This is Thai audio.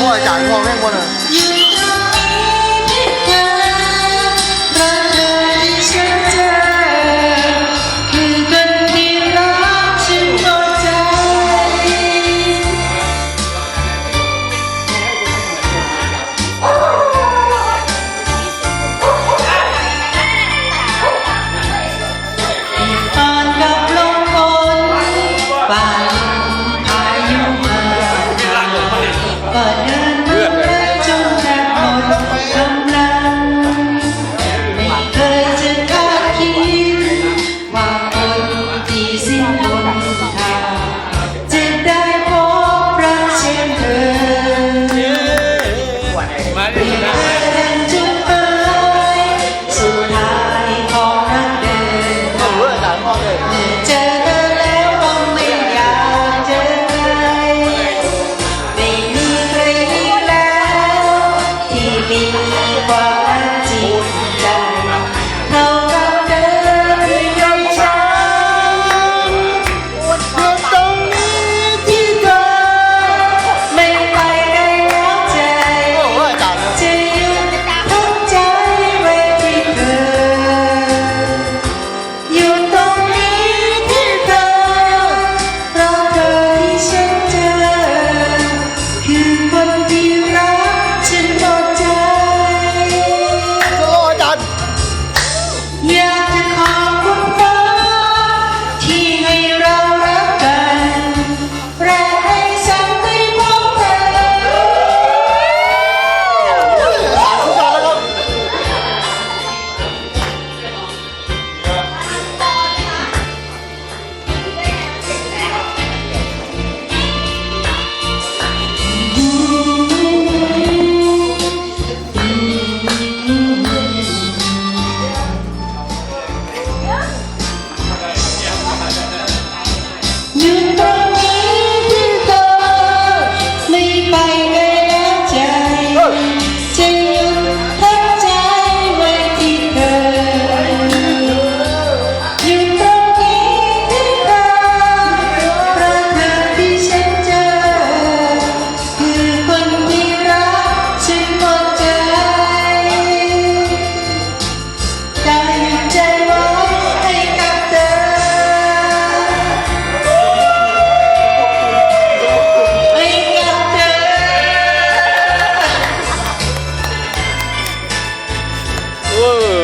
พ่อจ่ายพ่อ ก็เดินเมื่อจนแทบหมดกำลัง ไม่เคยจะคาดคิด ว่าคนที่สิ้นหนทางจะได้พบรักเช่นเธอมาดินะเดินจนเอ่สุดท้ยของรักเดิน Oh.